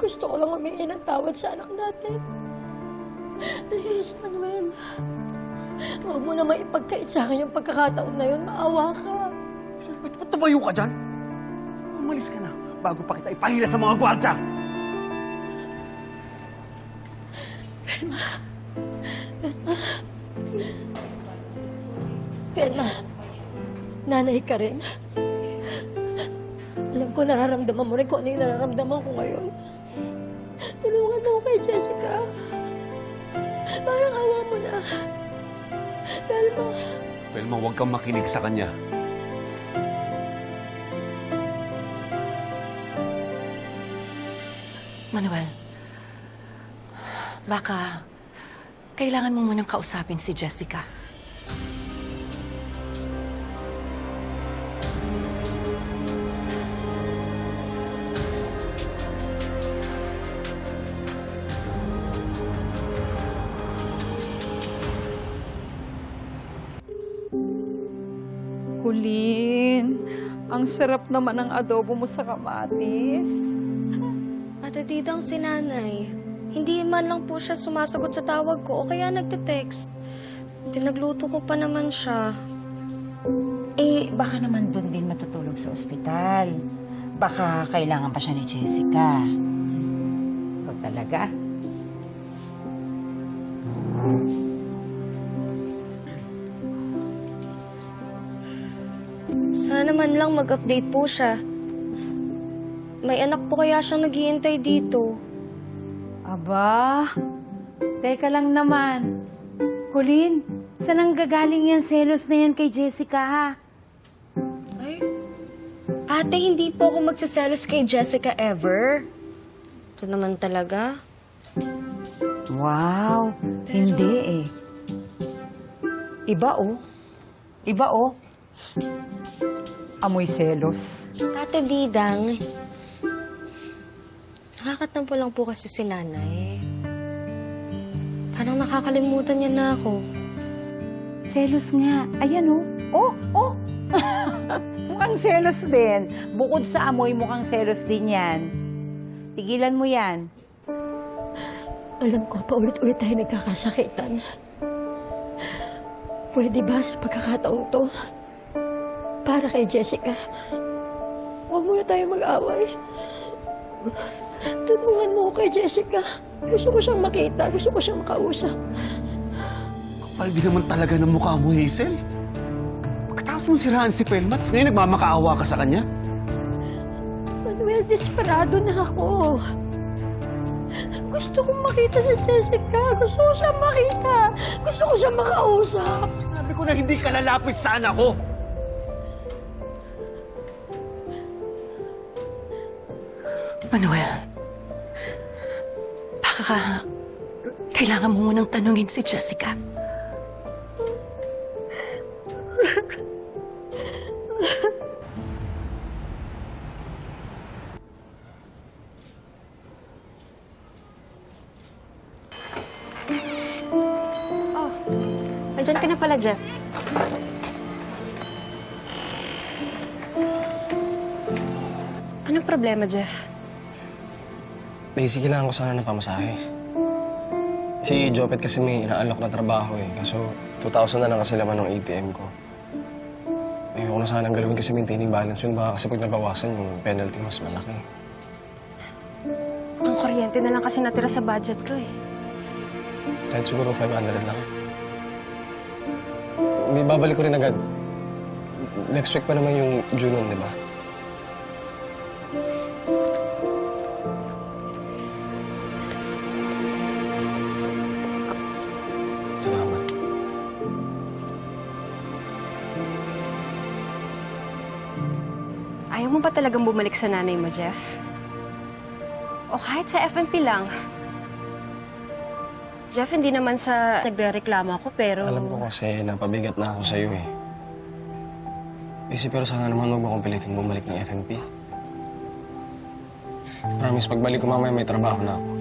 Gusto ko lang humingi ng tawad sa anak natin. Please, Manuel. Huwag mo naman ipagkait sa akin yung pagkakataon na yun. Maawa ka. Ba't ba't tumayo ka dyan? Umalis ka na bago pa kita ipahila sa mga gwardya. Velma, nanay ka rin. Alam ko nararamdaman mo rin kung ano yung nararamdaman ko ngayon. Tulungan mo ko kay Jessica. Parang awa mo na. Velma, Velma, huwag kang makinig sa kanya. Manuel, baka kailangan mo munang kausapin si Jessica. Kulin, ang sarap naman ng adobo mo sa kamatis. Ate Didang si nanay. Hindi man lang po siya sumasagot sa tawag ko o kaya nagte-text. Pinagluto ko pa naman siya. Eh, baka naman doon din matutulog sa ospital. Baka kailangan pa siya ni Jessica. Ikaw talaga? Sana man lang mag-update po siya. May anak po kaya siyang naghihintay dito. Aba, teka lang naman. Colin, saan ang gagaling yan selos na yan kay Jessica, ha? Ay, ate, hindi po ako magsiselos kay Jessica ever. Ito naman talaga. Wow, hindi eh. Iba oh. Iba oh. Amoy selos. Ate Didang, nakakatampo lang po kasi si nanay. Parang nakakalimutan niya na ako. Selos nga. Ayan oh. Oh, oh. mukhang selos din. Bukod sa amoy, mukhang selos din yan. Tigilan mo yan. alam ko paulit-ulit tayo nagkakasakitan. Pwede ba sa pagkakataong to? Para kay Jessica. Huwag muna tayo mag-away. Tulungan mo kay Jessica. Gusto ko siyang makita. Gusto ko siyang makausap. Kapal din naman talaga ng mukha mo, Hazel. Pagkatapos mo siraan si Pelmats, ngayon nagmamakaawa ka sa kanya? Manuel, desperado na ako. Gusto kong makita si Jessica. Gusto ko siyang makita. Gusto ko siyang makausap. Sabi ko na hindi ka lalapit sa anak ko. Manuel, baka ka, kailangan mo munang tanungin si Jessica. Andyan ka na pala, Jeff. Anong problema, Jeff? Basic lang ako sana ng pamasahe. Si Jopet kasi may inaalok na trabaho eh. Kaso 2,000 na lang kasi laman ng ATM ko. Ayoko na sanang galawin kasi maintaining balance yun. Baka kasi pag nabawasan, yung penalty mas malaki. Ang kuryente na lang kasi natira sa budget ko eh. Kahit siguro 500 lang. May babalik ko rin agad. Next week pa naman yung June 1, di ba? Ayaw mo ba talagang bumalik sa nanay mo, Jeff? O kahit sa FMP lang. Jeff, hindi naman sa nagre-reklamo ako, pero... Alam ko kasi napabigat na ako sa'yo eh. Isip pero sana naman huwag mo akong pilitin bumalik ng FMP. Promise, pagbalik ko mamaya may trabaho na ako.